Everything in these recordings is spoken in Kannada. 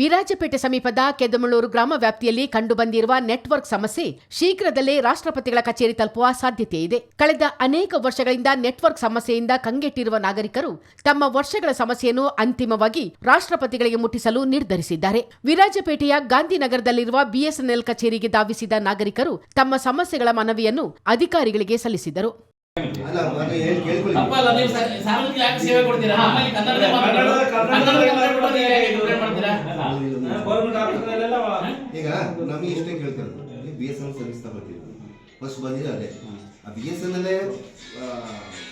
ವಿರಾಜಪೇಟೆ ಸಮೀಪದ ಕೆದಮಳೂರು ಗ್ರಾಮ ವ್ಯಾಪ್ತಿಯಲ್ಲಿ ಕಂಡುಬಂದಿರುವ ನೆಟ್ವರ್ಕ್ ಸಮಸ್ಯೆ ಶೀಘ್ರದಲ್ಲೇ ರಾಷ್ಟ್ರಪತಿಗಳ ಕಚೇರಿ ತಲುಪುವ ಸಾಧ್ಯತೆ ಇದೆ. ಕಳೆದ ಅನೇಕ ವರ್ಷಗಳಿಂದ ನೆಟ್ವರ್ಕ್ ಸಮಸ್ಯೆಯಿಂದ ಕಂಗೆಟ್ಟಿರುವ ನಾಗರಿಕರು ತಮ್ಮ ವರ್ಷಗಳ ಸಮಸ್ಯೆಯನ್ನು ಅಂತಿಮವಾಗಿ ರಾಷ್ಟ್ರಪತಿಗಳಿಗೆ ಮುಟ್ಟಿಸಲು ನಿರ್ಧರಿಸಿದ್ದಾರೆ. ವಿರಾಜಪೇಟೆಯ ಗಾಂಧಿನಗರದಲ್ಲಿರುವ ಬಿಎಸ್ಎನ್ಎಲ್ ಕಚೇರಿಗೆ ಧಾವಿಸಿದ ನಾಗರಿಕರು ತಮ್ಮ ಸಮಸ್ಯೆಗಳ ಮನವಿಯನ್ನು ಅಧಿಕಾರಿಗಳಿಗೆ ಸಲ್ಲಿಸಿದರು. ಅಲ್ಲ ನಾನು ಏನ್ ಕೇಳ್ಕೊಳ್ಳಿ ತಪ್ಪಲ್ಲ ನೀವು ಸ- ಸಾರ್ವಜನಿಕ ಯಾಕೆ ಸೇವೆ ಕೊಡ್ತೀರಾ ಆಮೇಲೆ ಕನ್ನಡದೇ ಮಾತಾಡೋದು. ಕನ್ನಡದಲ್ಲಿ ಮಾತಾಡೋದು ಹೇಗೆ complaint ಮಾಡ್ತೀರಾ ಗೌರ್ಮೆಂಟ್ ಆಫೀಸ್ನಲ್ಲೆಲ್ಲ ಈಗ ನಮಗೆ ಇಷ್ಟೇ ಕೇಳ್ತಾರೆ ನೀವು ಬಿ ಎಸ್ ಎನ್ ಸರ್ವಿಸ್ ತಗೋತೀವಿ ಫಸ್ಟ್ ಬಂದಿದೆ ಅದೇ ಆ ಬಿ ಎಸ್ ಎನ್ ಅಲ್ಲೇ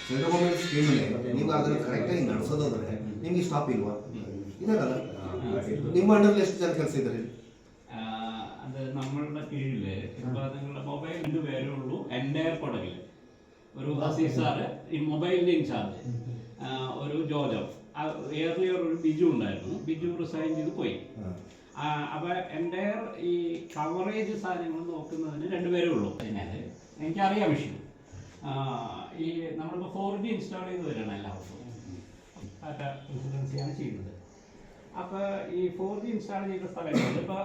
ಸೆಂಟ್ರಲ್ ಗೌರ್ಮೆಂಟ್ ಸ್ಕೀಮಲ್ಲೇ ನೀವು ಅದನ್ನು ಕರೆಕ್ಟಾಗಿ ನಡೆಸೋದಾದ್ರೆ ನಿಮಗೆ ಸ್ಟಾಪ್ ಇಲ್ವಾ ಇದಾಗಲ್ಲ ನಿಮ್ಮ ಅಂಡರ್ಲಿ ಎಷ್ಟು ಜನ ಕೆಲಸ ಇದ್ದಾರೆ ആ, അത് നമ്മളുടെ കീഴില് ഇപ്പൊ നിങ്ങളുടെ മൊബൈൽ രണ്ട് പേരേ ഉള്ളൂ എൻ്റെ കൊടകില് ഹസീസ് സാറ് ഈ മൊബൈലിന്റെ ഇൻചാർജ് ഒരു ജോജോ. എയർലിയർ ഒരു ബിജു ഉണ്ടായിരുന്നു. ബിജു റിസൈൻ ചെയ്ത് പോയി. അപ്പൊ എന്റെ ഈ കവറേജ് സാധനങ്ങൾ നോക്കുന്നതിന് രണ്ടുപേരേ ഉള്ളൂ. അതിനകത്ത് എനിക്കറിയാം വിഷയം. ഈ നമ്മളിപ്പോൾ ഫോർ ജി ഇൻസ്റ്റാൾ ചെയ്ത് വരണം എല്ലാവർക്കും ടാറ്റ പ്രസിഡൻസിയാണ് ചെയ്യുന്നത്. അപ്പോൾ ഈ ഫോർ ജി ഇൻസ്റ്റാൾ ചെയ്ത സ്ഥലങ്ങളിൽ ഇപ്പോൾ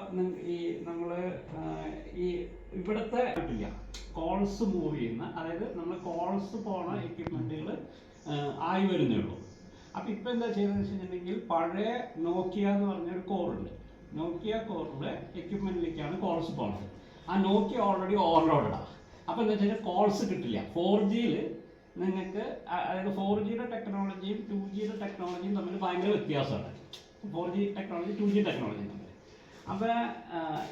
ഈ നമ്മൾ ഈ ഇവിടുത്തെ കോൾസ് മൂവ് ചെയ്യുന്ന അതായത് നമ്മൾ കോൾസ് പോണ എക്യുപ്മെന്റുകൾ ആയി വരുന്നേ ഉള്ളൂ. അപ്പോൾ ഇപ്പോൾ എന്താ ചെയ്തതെന്ന് വെച്ചിട്ടുണ്ടെങ്കിൽ പഴയ നോക്കിയ എന്ന് പറഞ്ഞൊരു കോറുണ്ട് നോക്കിയ കോറിലെ എക്യുപ്മെന്റിലേക്കാണ് കോൾസ് പോണത്. ആ നോക്കിയ ഓൾറെഡി ഓവർലോഡാണ് അപ്പോൾ എന്താ വെച്ചാൽ കോൾസ് കിട്ടില്ല. ഫോർ ജിയിൽ നിങ്ങൾക്ക് അതായത് ഫോർ ജിയുടെ ടെക്നോളജിയും ടു ജിയുടെ ടെക്നോളജിയും തമ്മിൽ ഭയങ്കര വ്യത്യാസമാണ്. four G technology two G ടെക്നോളജിയും തമ്മിൽ അപ്പോൾ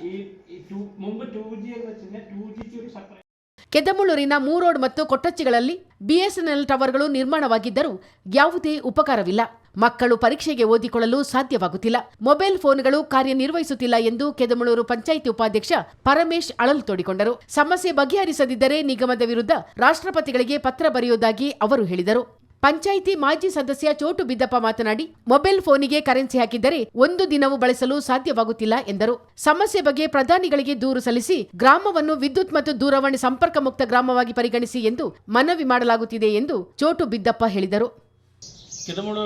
ഈ ഈ ടു മുമ്പ് ടു ജി എന്ന് വെച്ച് കഴിഞ്ഞാൽ ടു ജിക്ക് ഒരു സെപ്പറേറ്റ് ಕೆದಮುಳ್ಳೂರಿನ ಮೂರೋಡ್ ಮತ್ತು ಕೊಟ್ಟಚ್ಚಿಗಳಲ್ಲಿ ಬಿಎಸ್ಎನ್ಎಲ್ ಟವರ್ಗಳು ನಿರ್ಮಾಣವಾಗಿದ್ದರೂ ಯಾವುದೇ ಉಪಕಾರವಿಲ್ಲ ಮಕ್ಕಳು ಪರೀಕ್ಷೆಗೆ ಓದಿಕೊಳ್ಳಲು ಸಾಧ್ಯವಾಗುತ್ತಿಲ್ಲ ಮೊಬೈಲ್ ಫೋನ್ಗಳು ಕಾರ್ಯನಿರ್ವಹಿಸುತ್ತಿಲ್ಲ ಎಂದು ಕೆದಮುಳೂರು ಪಂಚಾಯಿತಿ ಉಪಾಧ್ಯಕ್ಷ ಪರಮೇಶ್ ಅಳಲು ತೋಡಿಕೊಂಡರು ಸಮಸ್ಯೆ ಬಗೆಹರಿಸದಿದ್ದರೆ ನಿಗಮದ ವಿರುದ್ಧ ರಾಷ್ಟ್ರಪತಿಗಳಿಗೆ ಪತ್ರ ಬರೆಯುವುದಾಗಿ ಅವರು ಹೇಳಿದರು ಪಂಚಾಯಿತಿ ಮಾಜಿ ಸದಸ್ಯ ಚೋಟು ಬಿದ್ದಪ್ಪ ಮಾತನಾಡಿ, ಮೊಬೈಲ್ ಫೋನಿಗೆ ಕರೆನ್ಸಿ ಹಾಕಿದ್ದರೆ ಒಂದು ದಿನವೂ ಬಳಸಲು ಸಾಧ್ಯವಾಗುತ್ತಿಲ್ಲ ಎಂದರು. ಸಮಸ್ಯೆ ಬಗ್ಗೆ ಪ್ರಧಾನಿಗಳಿಗೆ ದೂರು ಸಲ್ಲಿಸಿ, ಗ್ರಾಮವನ್ನು ವಿದ್ಯುತ್ ಮತ್ತು ದೂರವಾಣಿ ಸಂಪರ್ಕ ಮುಕ್ತ ಗ್ರಾಮವಾಗಿ ಪರಿಗಣಿಸಿ ಎಂದು ಮನವಿ ಮಾಡಲಾಗುತ್ತಿದೆ ಎಂದು ಚೋಟು ಬಿದ್ದಪ್ಪ ಹೇಳಿದರು.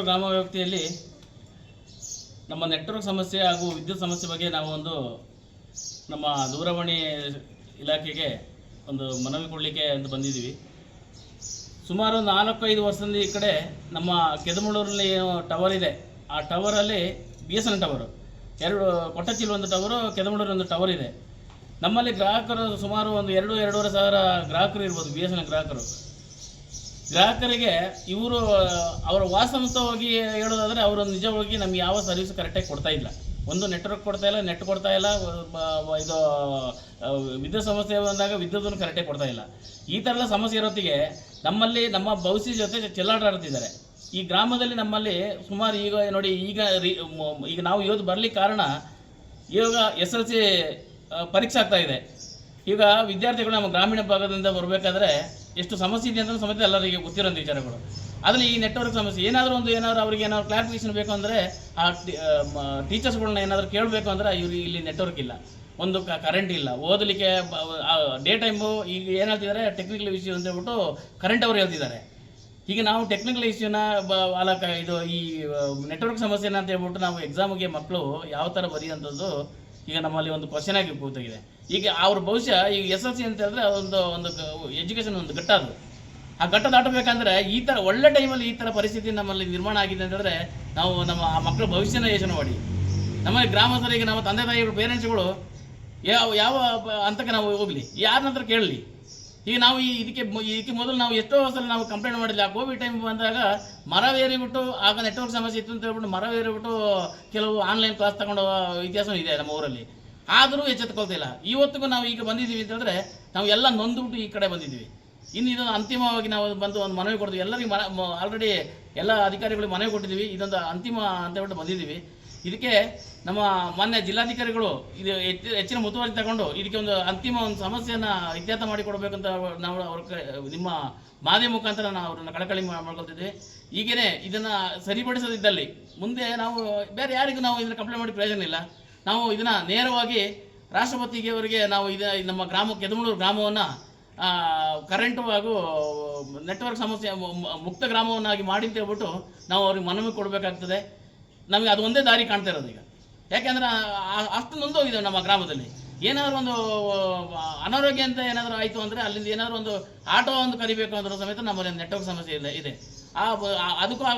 ಗ್ರಾಮ ವ್ಯಾಪ್ತಿಯಲ್ಲಿ ನಮ್ಮ ನೆಟ್ವರ್ಕ್ ಸಮಸ್ಯೆ ಹಾಗೂ ವಿದ್ಯುತ್ ಸಮಸ್ಯೆ ಬಗ್ಗೆ ನಾವು ಒಂದು ನಮ್ಮ ದೂರವಾಣಿ ಇಲಾಖೆಗೆ ಒಂದು ಮನವಿ ಕೊಡಲಿಕ್ಕೆ ಅಂತ ಬಂದಿದ್ದೀವಿ. ಸುಮಾರು ನಾಲ್ಕೈದು ವರ್ಷದಿಂದ ಈ ಕಡೆ ನಮ್ಮ ಕೆದಮಳೂರಲ್ಲಿ ಟವರ್ ಇದೆ. ಆ ಟವರಲ್ಲಿ ಬಿ ಎಸ್ ಎನ್ ಟವರು ಎರಡು ಕೊಟ್ಟಚ್ಚಿಲ್ ಒಂದು ಟವರು ಕೆದಮಳೂರು ಒಂದು ಟವರ್ ಇದೆ. ನಮ್ಮಲ್ಲಿ ಗ್ರಾಹಕರು ಸುಮಾರು ಒಂದು ಎರಡು, ಎರಡೂವರೆ ಸಾವಿರ ಗ್ರಾಹಕರು ಇರ್ಬೋದು ಬಿ ಎಸ್ ಎನ್ ಗ್ರಾಹಕರು. ಗ್ರಾಹಕರಿಗೆ ಇವರು, ಅವರ ವಾಸ್ತವಿಕವಾಗಿ ಹೇಳೋದಾದರೆ ಅವರು ನಿಜವಾಗಿ ನಮ್ಗೆ ಯಾವ ಸರ್ವಿಸ್ ಕರೆಕ್ಟಾಗಿ ಕೊಡ್ತಾ ಇಲ್ಲ. ಒಂದು ನೆಟ್ವರ್ಕ್ ಕೊಡ್ತಾ ಇಲ್ಲ ನೆಟ್ ಕೊಡ್ತಾ ಇಲ್ಲ ಇದು ವಿದ್ಯುತ್ ಸಮಸ್ಯೆ ಬಂದಾಗ ವಿದ್ಯುತ್ತನ್ನು ಕರೆಕ್ಟಾಗಿ ಕೊಡ್ತಾ ಇಲ್ಲ. ಈ ಥರದ ಸಮಸ್ಯೆ ಇರೋತ್ತಿಗೆ ನಮ್ಮಲ್ಲಿ ನಮ್ಮ ಭವಿಷ್ಯ ಜೊತೆ ಚೆಲ್ಲಾಟಾಡ್ತಿದ್ದಾರೆ. ಈ ಗ್ರಾಮದಲ್ಲಿ ನಮ್ಮಲ್ಲಿ ಸುಮಾರು ಈಗ ನೋಡಿ ಈಗ ಈಗ ನಾವು ಇವತ್ತು ಬರ್ಲಿಕ್ಕೆ ಕಾರಣ ಇವಾಗ ಎಸ್ ಎಲ್ ಸಿ ಪರೀಕ್ಷೆ ಆಗ್ತಾ ಇದೆ. ಈಗ ವಿದ್ಯಾರ್ಥಿಗಳು ನಮ್ಮ ಗ್ರಾಮೀಣ ಭಾಗದಿಂದ ಬರಬೇಕಾದ್ರೆ ಎಷ್ಟು ಸಮಸ್ಯೆ ಇದೆ ಅಂತ ಸಮೇತ ಎಲ್ಲರಿಗೆ ಗೊತ್ತಿರೋಂಥ ವಿಚಾರಗಳು. ಅದರಲ್ಲಿ ಈ ನೆಟ್ವರ್ಕ್ ಸಮಸ್ಯೆ, ಏನಾದರೂ ಒಂದು ಏನಾದರೂ ಅವರಿಗೆ ಏನಾದ್ರು ಕ್ಲಾರಿಫಿಕೇಶನ್ ಬೇಕು ಅಂದರೆ ಆ ಟೀಚರ್ಸ್ಗಳನ್ನ ಏನಾದರೂ ಕೇಳಬೇಕು ಅಂದರೆ ಇವ್ರಿಗೆ ಇಲ್ಲಿ ನೆಟ್ವರ್ಕ್ ಇಲ್ಲ. ಒಂದು ಕರೆಂಟ್ ಇಲ್ಲ. ಓದಲಿಕ್ಕೆ ಡೇ ಟೈಮು ಈಗ ಏನು ಹೇಳ್ತಿದ್ದಾರೆ? ಟೆಕ್ನಿಕಲ್ ಇಶ್ಯೂ ಅಂತ ಹೇಳ್ಬಿಟ್ಟು ಕರೆಂಟ್ ಅವರು ಹೇಳ್ತಿದ್ದಾರೆ. ಈಗ ನಾವು ಟೆಕ್ನಿಕಲ್ ಇಶ್ಯೂನ ಬ, ಅಲ್ಲ ಇದು ಈ ನೆಟ್ವರ್ಕ್ ಸಮಸ್ಯೆನ ಅಂತ ಹೇಳ್ಬಿಟ್ಟು ನಾವು ಎಕ್ಸಾಮ್ಗೆ ಮಕ್ಕಳು ಯಾವ ಥರ ಬರೆಯುವಂಥದ್ದು ಈಗ ನಮ್ಮಲ್ಲಿ ಒಂದು ಕ್ವಶನ್ ಆಗಿ ಕೂತಾಗಿದೆ. ಈಗ ಅವ್ರ ಭವಿಷ್ಯ ಈಗ ಎಸ್ ಎಲ್ ಸಿ ಅಂತ ಹೇಳಿದ್ರೆ ಒಂದು ಒಂದು ಎಜುಕೇಷನ್ ಒಂದು ಘಟ್ಟ ಅದು. ಆ ಘಟ್ಟ ದಾಟಬೇಕಂದ್ರೆ ಈ ಥರ ಒಳ್ಳೆ ಟೈಮಲ್ಲಿ ಈ ಥರ ಪರಿಸ್ಥಿತಿ ನಮ್ಮಲ್ಲಿ ನಿರ್ಮಾಣ ಆಗಿದೆ ಅಂತಂದರೆ ನಾವು ನಮ್ಮ ಆ ಮಕ್ಕಳ ಭವಿಷ್ಯನ ಯೋಚನೆ ಮಾಡಿ. ನಮ್ಮ ಗ್ರಾಮಸ್ಥರಿಗೆ, ನಮ್ಮ ತಂದೆ ತಾಯಿಗಳು ಪೇರೆಂಟ್ಸ್ಗಳು ಯಾವ ಯಾವ ಹಂತಕ್ಕೆ ನಾವು ಹೋಗಲಿ? ನಂತರ ಕೇಳಲಿ? ಈಗ ನಾವು ಈ ಇದಕ್ಕೆ ಇದಕ್ಕೆ ಮೊದಲು ನಾವು ಎಷ್ಟೋ ಸಲ ನಾವು ಕಂಪ್ಲೇಂಟ್ ಮಾಡಿಲ್ಲ ಆ ಕೋವಿಡ್ ಟೈಮ್ ಬಂದಾಗ ಮರವೇರಿಬಿಟ್ಟು ಆಗ ನೆಟ್ವರ್ಕ್ ಸಮಸ್ಯೆ ಇತ್ತು ಅಂತ ಹೇಳ್ಬಿಟ್ಟು ಮರವೇರಿಬಿಟ್ಟು ಕೆಲವು ಆನ್ಲೈನ್ ಕ್ಲಾಸ್ ತಗೊಂಡು ಇತಿಹಾಸ ಇದೆ ನಮ್ಮ ಊರಲ್ಲಿ. ಆದರೂ ಎಚ್ಚೆತ್ಕೊಳ್ತಿಲ್ಲ ಇವತ್ತಿಗೂ ನಾವು ಈಗ ಬಂದಿದ್ದೀವಿ ಅಂತಂದರೆ ನಾವು ಎಲ್ಲ ನೊಂದುಬಿಟ್ಟು ಈ ಕಡೆ ಬಂದಿದ್ದೀವಿ. ಇನ್ನು ಇದೊಂದು ಅಂತಿಮವಾಗಿ ನಾವು ಬಂದು ಒಂದು ಮನವಿ ಕೊಡ್ತೀವಿ. ಎಲ್ಲರಿಗೂ ಮನ ಆಲ್ರೆಡಿ ಎಲ್ಲ ಅಧಿಕಾರಿಗಳಿಗೆ ಮನವಿ ಕೊಟ್ಟಿದ್ದೀವಿ. ಇದೊಂದು ಅಂತಿಮ ಅಂತ ಹೇಳ್ಬಿಟ್ಟು ಬಂದಿದ್ದೀವಿ. ಇದಕ್ಕೆ ನಮ್ಮ ಮಾನ್ಯ ಜಿಲ್ಲಾಧಿಕಾರಿಗಳು ಇದು ಹೆಚ್ಚು ಹೆಚ್ಚಿನ ಮುತುವರ್ಜಿ ತಗೊಂಡು ಇದಕ್ಕೆ ಒಂದು ಅಂತಿಮ ಒಂದು ಸಮಸ್ಯೆಯನ್ನು ಇತ್ಯರ್ಥ ಮಾಡಿಕೊಡ್ಬೇಕಂತ ನಾವು ಅವ್ರ ನಿಮ್ಮ ಮಾಧ್ಯಮ ಮುಖಾಂತರ ನಾವು ಅವ್ರನ್ನ ಕಳಕಳಿ ಮಾಡ್ಕೊಳ್ತಿದ್ದೆ ಈಗೇನೆ ಇದನ್ನು ಸರಿಪಡಿಸದಿದ್ದಲ್ಲಿ ಮುಂದೆ ನಾವು ಬೇರೆ ಯಾರಿಗೂ ನಾವು ಇದನ್ನು ಕಂಪ್ಲೇಂಟ್ ಮಾಡಿ ಪ್ರಯೋಜನ ಇಲ್ಲ. ನಾವು ಇದನ್ನು ನೇರವಾಗಿ ರಾಷ್ಟ್ರಪತಿಗೆ ಅವರಿಗೆ ನಾವು ಇದು ನಮ್ಮ ಗ್ರಾಮ ಕೆದಮೂಳೂರು ಗ್ರಾಮವನ್ನು ಕರೆಂಟು ಹಾಗೂ ನೆಟ್ವರ್ಕ್ ಸಮಸ್ಯೆ ಮುಕ್ತ ಗ್ರಾಮವನ್ನಾಗಿ ಮಾಡಿ ಅಂತ ಹೇಳ್ಬಿಟ್ಟು ನಾವು ಅವ್ರಿಗೆ ಮನವಿ ಕೊಡಬೇಕಾಗ್ತದೆ. ನಮಗೆ ಅದು ಒಂದೇ ದಾರಿ ಕಾಣ್ತಾ ಇರೋದು ಈಗ. ಯಾಕೆಂದ್ರೆ ಅಷ್ಟು ನೊಂದೋಗಿದೆ ನಮ್ಮ ಗ್ರಾಮದಲ್ಲಿ. ಏನಾದರೂ ಒಂದು ಅನಾರೋಗ್ಯ ಅಂತ ಏನಾದರೂ ಆಯಿತು ಅಂದರೆ ಅಲ್ಲಿಂದ ಏನಾದರೂ ಒಂದು ಆಟೋ ಒಂದು ಕರಿಬೇಕು ಅಂದ್ರೂ ಸಮೇತ ನಮ್ಮಲ್ಲಿ ನೆಟ್ವರ್ಕ್ ಸಮಸ್ಯೆ ಇಲ್ಲ, ಇದೆ. ಆ ಅದಕ್ಕೂ ಆಗ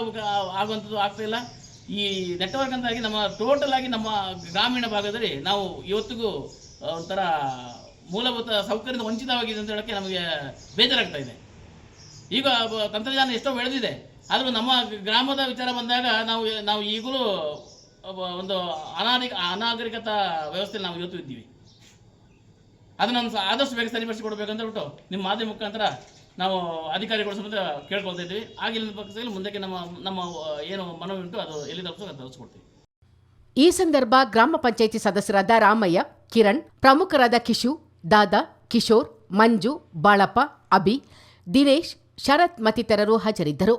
ಆಗುವಂಥದ್ದು ಆಗ್ತಾಯಿಲ್ಲ ಈ ನೆಟ್ವರ್ಕ್ ಅಂತಾಗಿ ನಮ್ಮ ಟೋಟಲ್ ಆಗಿ ನಮ್ಮ ಗ್ರಾಮೀಣ ಭಾಗದಲ್ಲಿ ನಾವು ಇವತ್ತಿಗೂ ಒಂಥರ ಮೂಲಭೂತ ಸೌಕರ್ಯದ ವಂಚಿತವಾಗಿದೆ ಅಂತ ಹೇಳೋಕ್ಕೆ ನಮಗೆ ಬೇಜಾರಾಗ್ತಾ ಇದೆ. ಈಗ ತಂತ್ರಜ್ಞಾನ ಎಷ್ಟೋ ಬೆಳೆದಿದೆ. ಆದರೂ ನಮ್ಮ ಗ್ರಾಮದ ವಿಚಾರ ಬಂದಾಗ ನಾವು ನಾವು ಈಗಲೂ ಒಂದು ಅನಾಗರಿಕ ಅನಾಗರಿಕತಾ ವ್ಯವಸ್ಥೆ ನಾವು ಇವತ್ತು ಇದ್ದೀವಿ. ಅದನ್ನು ಆದಷ್ಟು ಬೇಗ ಸರಿಪಡಿಸಿಕೊಡ್ಬೇಕಂತ ಬಿಟ್ಟು ನಿಮ್ಮ ಮಾಧ್ಯಮ ಮುಖಾಂತರ ನಾವು ಅಧಿಕಾರಿಗಳು ಸಮೇತ ಕೇಳ್ಕೊಳ್ತಾ ಇದ್ವಿ ಆಗಿನ ಪಕ್ಷದಲ್ಲಿ ಮುಂದಕ್ಕೆ ನಮ್ಮ ನಮ್ಮ ಏನು ಮನವಿ ಉಂಟು ಅದು ಎಲ್ಲಿ ತಪ್ಪಿಸೋ ಅದು ತಲುಪಿಸ್ಕೊಡ್ತೀವಿ ಈ ಸಂದರ್ಭ ಗ್ರಾಮ ಪಂಚಾಯಿತಿ ಸದಸ್ಯರಾದ ರಾಮಯ್ಯ, ಕಿರಣ್, ಪ್ರಮುಖರಾದ ಕಿಶು, ದಾದಾ, ಕಿಶೋರ್, ಮಂಜು, ಬಾಳಪ್ಪ, ಅಭಿ, ದಿನೇಶ್, ಶರತ್ ಮತ್ತಿತರರು ಹಾಜರಿದ್ದರು.